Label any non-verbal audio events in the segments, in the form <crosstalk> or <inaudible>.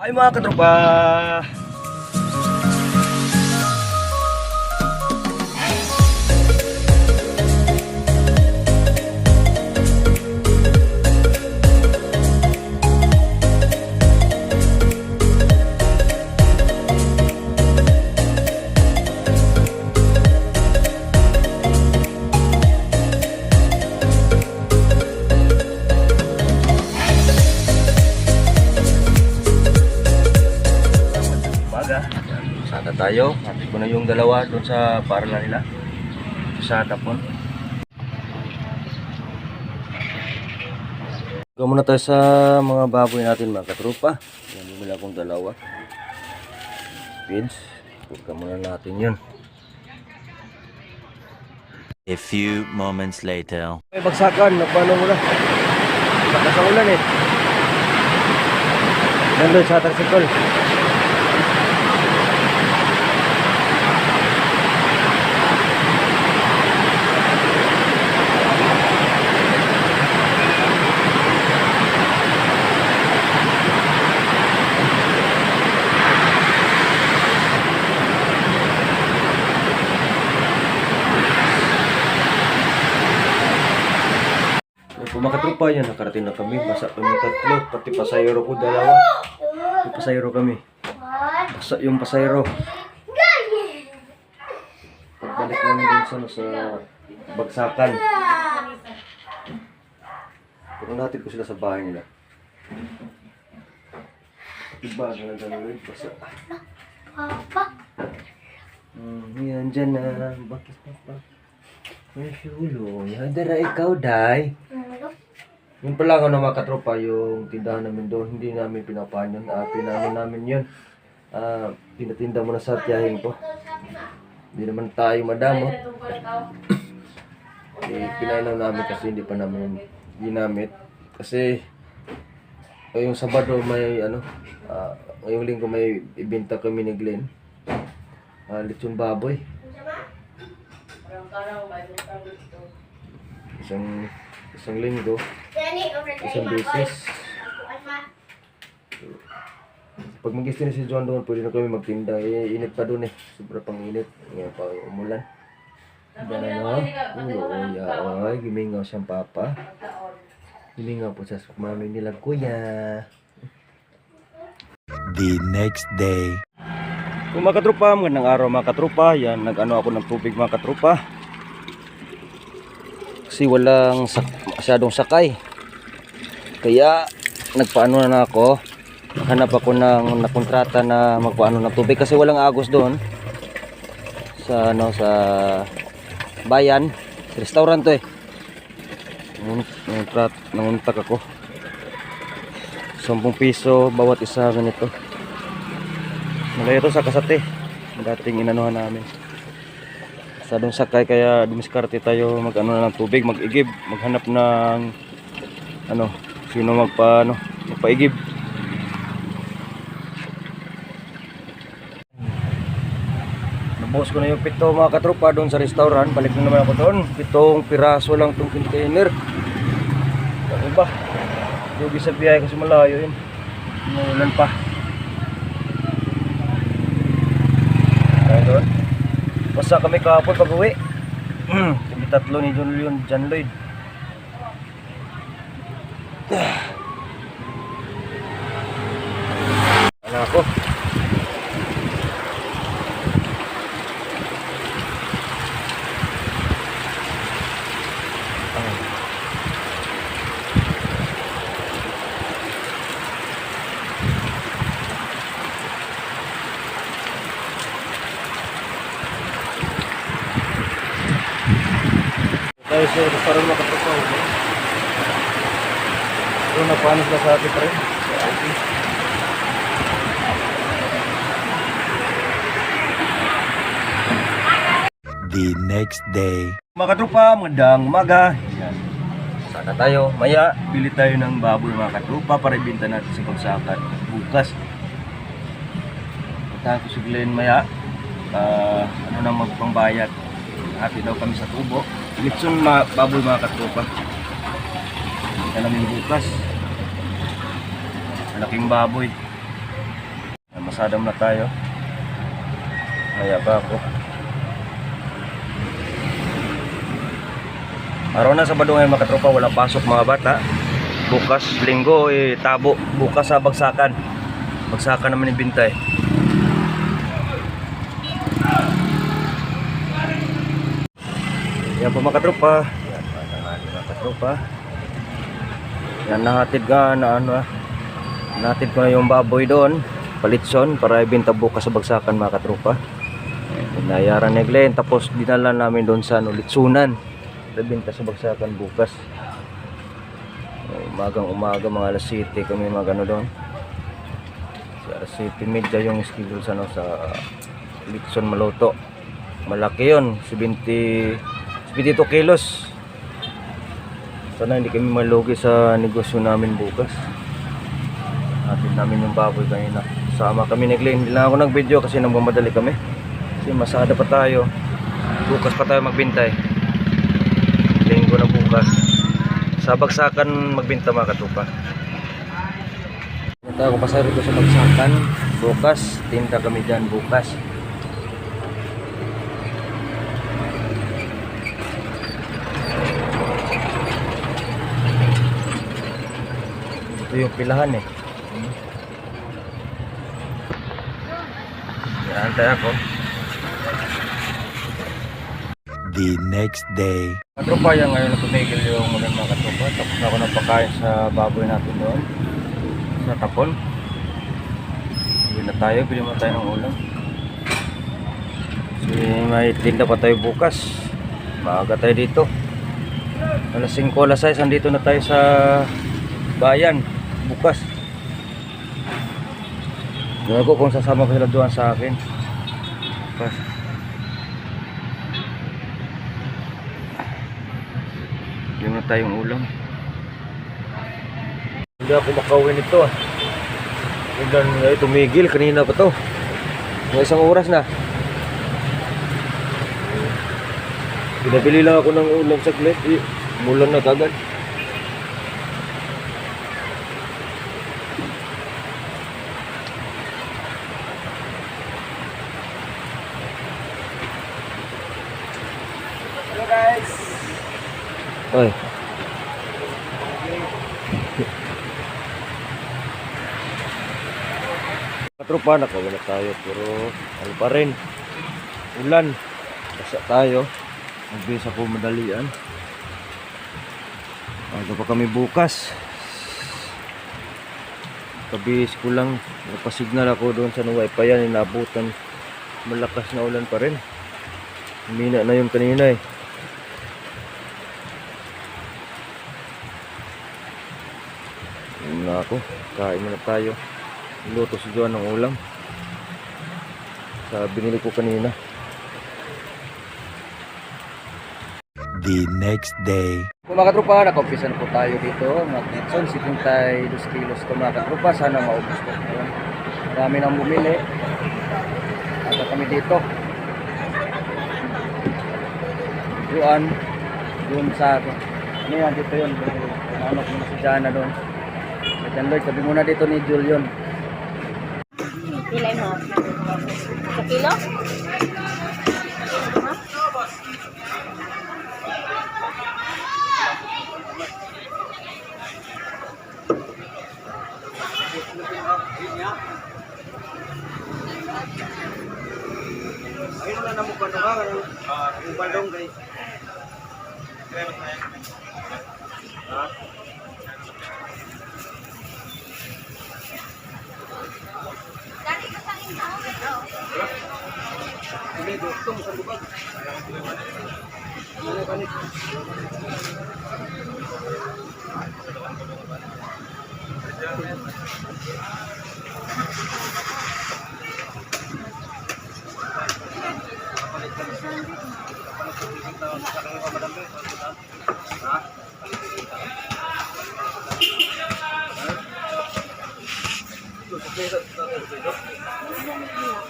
Ay mga katropa! Sana tayo. Hatid ko na yung dalawa doon sa paaralan nila. Sa tapon. Ikaw muna tayo sa mga baboy natin mga katropa. Yan bumila akong dalawa. Feeds. Pagka muna natin yun. A few moments later. May bagsakan. Nagpano muna. Bakas ang ulan eh. Nandun sa tricycle. Makatropa yan, nakarating na kami. Basa kami tatlo, pati pasayro ko dalawa. May pasayro kami. Basa yung pasayro. Pagbalik namin din sa, ano, sa bagsakan. Pero natin ko sila sa bahay nila. Diba, ganun ganun rin. Basa. Hmm, yan dyan na. Bakit papa? May hulo. Yan dara ikaw, day. Yung pala nga mga katropa, yung tindahan namin doon, hindi namin pinapahan yun. Uh, pinano namin yun. Ah, pinatinda mo na sa tiyahin ko. Hindi naman tayo madamo. <coughs> eh, pinainom namin kasi hindi pa namin ginamit. Kasi yung Sabado may ano, ah, ngayong linggo may ibenta kami ni Glenn. Ah, lechon baboy. Isang isang linggo, isang beses. Pag mag-gusto na si John doon, pwede na kami magtinda. Eh, init pa doon eh. Sobra pang init. Ngayon pa umulan. Na no? Oo, ya, ay, gimingaw siyang papa. Gimingaw po sa mami nila, kuya. The next day. Kung mga katropa, magandang araw mga katropa. Yan, nag-ano ako ng tubig mga katropa. Kasi walang sak masyadong sakay. Kaya, nagpaano na ako. Hanap ako ng nakontrata na magpaano ng tubig kasi walang agos doon. Sa ano sa bayan, restaurant to eh. Nanguntrat, nanguntak ako. 10 piso bawat isa ganito. Malayo to sa Kasate. Dating inanuhan namin. Sa doon sakay kaya dumiskarte tayo mag ano na ng tubig, mag-igib, maghanap ng ano, sino magpa ano, magpaigib. Nabuhos ko na yung pito mga katropa doon sa restaurant. Balik na naman ako doon. Pitong piraso lang tong container. Ano ba? Lugi sa biyahe kasi malayo yun. Umulan pa. Ayun doon. Basta kami kahapon pag uwi. <clears throat> kami tatlo ni John Leon, John Lloyd. Ano ako? Tayo sa restaurant mga no? Pero nagpaano sila sa atin pa rin. Sa atin. The next day. Mga katropa, magandang umaga. Yan. Sana tayo. Maya, bili tayo ng baboy mga katropa para ibinta natin sa bagsakan bukas. Punta ko si Glenn maya. Ah, ano na magpangbayad. Hati daw kami sa tubo. Litson ma baboy mga katropa. Binta namin bukas. Malaking baboy. kalsada muna tayo. Maya pa ako. Araw na Sabado ngayon mga katropa, walang pasok mga bata. Bukas linggo eh tabo, bukas sa bagsakan. Bagsakan naman yung bintay. Yan po mga katropa. Yan mga katropa. Yan nahatid ka na ano ah. Nahatid ko na yung baboy doon. Palitson para ibenta bukas sa bagsakan mga katropa. Inayaran ni Glenn tapos dinala namin doon sa ano, litsunan. Ibenta sa bagsakan bukas. Umagang umaga mga alas 7 kami magano doon. Sa alas 7 media yung schedule sa ano sa Litson Maloto. Malaki yun, 70 72 kilos. Sana hindi kami malugi sa negosyo namin bukas. Atin namin yung baboy kanina. Sama kami ni Glenn. Hindi lang ako nag-video kasi nagmamadali kami. Kasi masada pa tayo. Bukas pa tayo magbintay. Linggo na bukas. Sa bagsakan magbinta mga katupa. Punta ako pasari ko sa bagsakan. Bukas. Tinda kami dyan bukas. Ito yung pilahan eh. Antay ako. The next day. Katropa yan ngayon na tumigil yung ulan mga katropa. Tapos na ako nagpakain sa baboy natin doon. Sa tapon. Bili na tayo. Bili mo tayo ng ulam. Kasi may tinda pa tayo bukas. Maaga tayo dito. Alas 5, alas 6, andito na tayo sa bayan. Bukas. Ko kung sasama ko sila doon sa akin. Bukas. Yung na tayong ulam. Hindi ako makauwi nito ah. Ilan ay tumigil kanina pa to. May isang oras na. Binabili lang ako ng ulam sa. Eh, mulan na kagad. Ay. Katropa, nakawala tayo pero ano pa rin. Ulan. Basa tayo. Nagbisa ko madalian. Aga pa kami bukas. Kabihis ko lang. Napasignal ako doon sa wifi yan. Inabutan. Malakas na ulan pa rin. Humina na yung kanina eh. Ayun na ako. Kain muna tayo. Luto si Joan ng ulam. Sa binili ko kanina. The next day. Kung mga katropa, nakaumpisa na po tayo dito. Mga Kitson, 72 kilos ito mga katropa. Sana maubos po. Ayan. Marami nang bumili. Aga kami dito. Doon. Doon sa ano yan dito yun. Ano ko na si Jana doon. Diyan Lloyd, sabi muna dito ni Julian. Pilay mo. Sa kilo? Ayun na namo kano ka yung balong guys. Hindi sa tulog.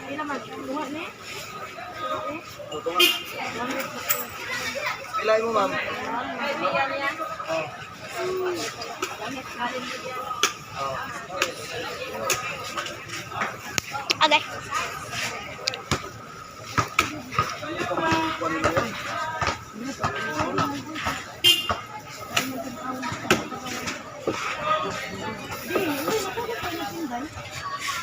Hindi naman. Tunga ni. Tunga ni. Kailangan mo, ma'am. Kailangan yan. Oo.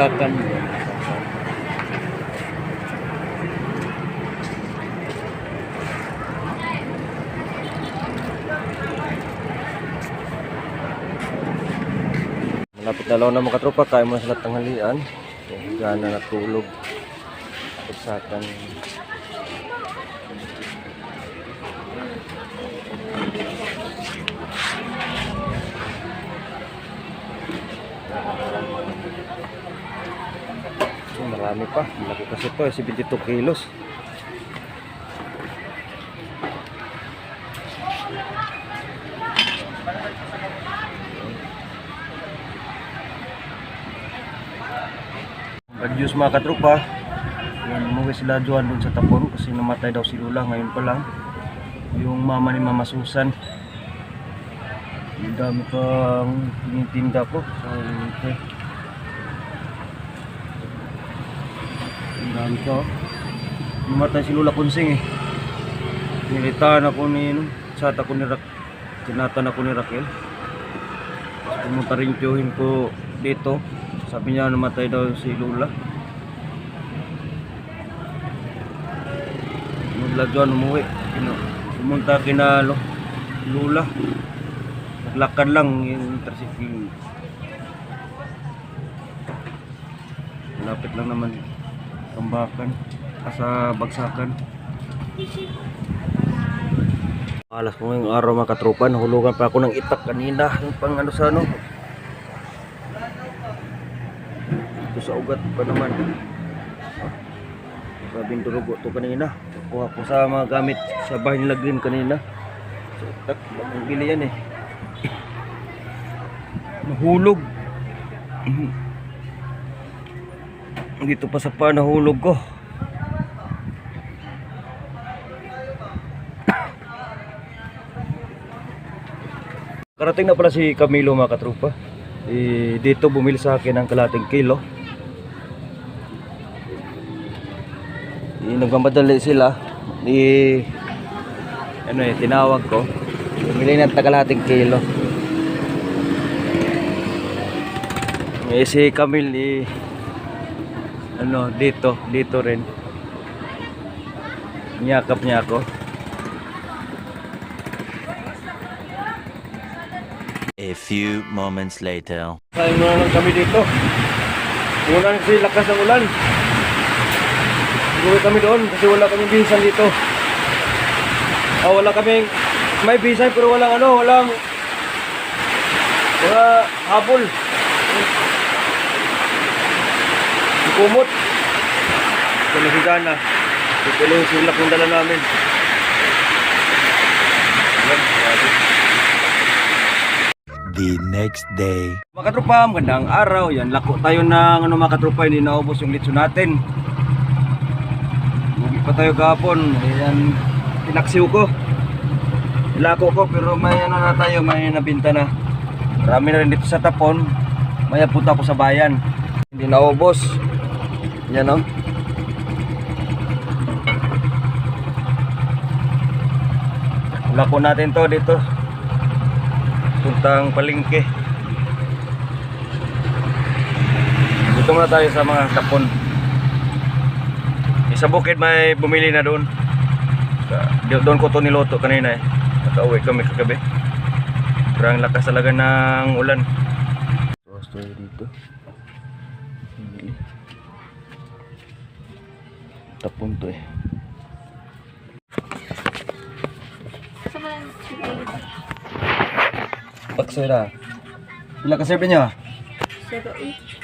Bagsakan. Malapit na lang na mga katropa, kaya mo sila tanghalian. Higa na natulog. Bagsakan. So, marami pa. Malaki kasi ito, eh, 72 kilos. Bad news mga katropa. Yan, umuwi sila Juan dun sa Tapon kasi namatay daw si Lula ngayon pa lang. Yung mama ni Mama Susan. Ang dami pang tinitinda ko. So, okay. Dami ko. Namatay si Lula Kunsing eh. Nilitaan ako ni, ano, chat ako ni Rak, tinatan ako ni Raquel. Pumunta rin tiyuhin ko dito. Sabi niya namatay daw si Lula. Mula dyan umuwi. Pumunta kina ano, Lula. Naglakad lang yung tricycle. Malapit lang naman. Tambakan. Asa bagsakan. Alas mo yung araw mga katropa. Nahulugan pa ako ng itak kanina. Yung pang ano sa ano. Ito sa ugat pa naman. Sabing durugo to kanina. Kuha ko sa mga gamit sa bahay nila green kanina. So, tak, bakong gili yan eh. Nahulog. Dito pa sa pa nahulog ko. <coughs> Karating na pala si Camilo mga katrupa. Eh, dito bumili sa akin ng kalating kilo. Eh, nagmamadali sila. Eh, ano eh, tinawag ko. Bumili ng takalating kilo. Eh, si Camil eh, ano, dito, dito rin. Niyakap niya ako. A few moments later. Sayang na lang kami dito. Muna kasi lakas ng ulan. Uwi kami doon kasi wala kaming bisan dito. Ah, wala kaming may bisan pero walang ano, walang wala habol. Kumot. Nakigana. Ito lang yung silak ng dala namin. The next day. Mga katropa, magandang araw. Yan, lako tayo ng ano mga katropa, hindi naubos yung litso natin. Hindi pa tayo kahapon. Ayan, pinaksiw ko. Ilako ko, pero may ano na tayo, may nabinta na. Marami na rin dito sa tapon. Maya punta ko sa bayan. Hindi naubos. Yan o. Lako natin to dito. Puntang palengke dito muna tayo sa mga tapon. Eh, sa bukid may bumili na doon. Doon ko to niloto kanina eh. Nakauwi kami kagabi. Parang lakas talaga ng ulan. Tayo dito. Tapon to eh. Sa man, sige. Paksera. Pila ka serve niyo? Zero eight.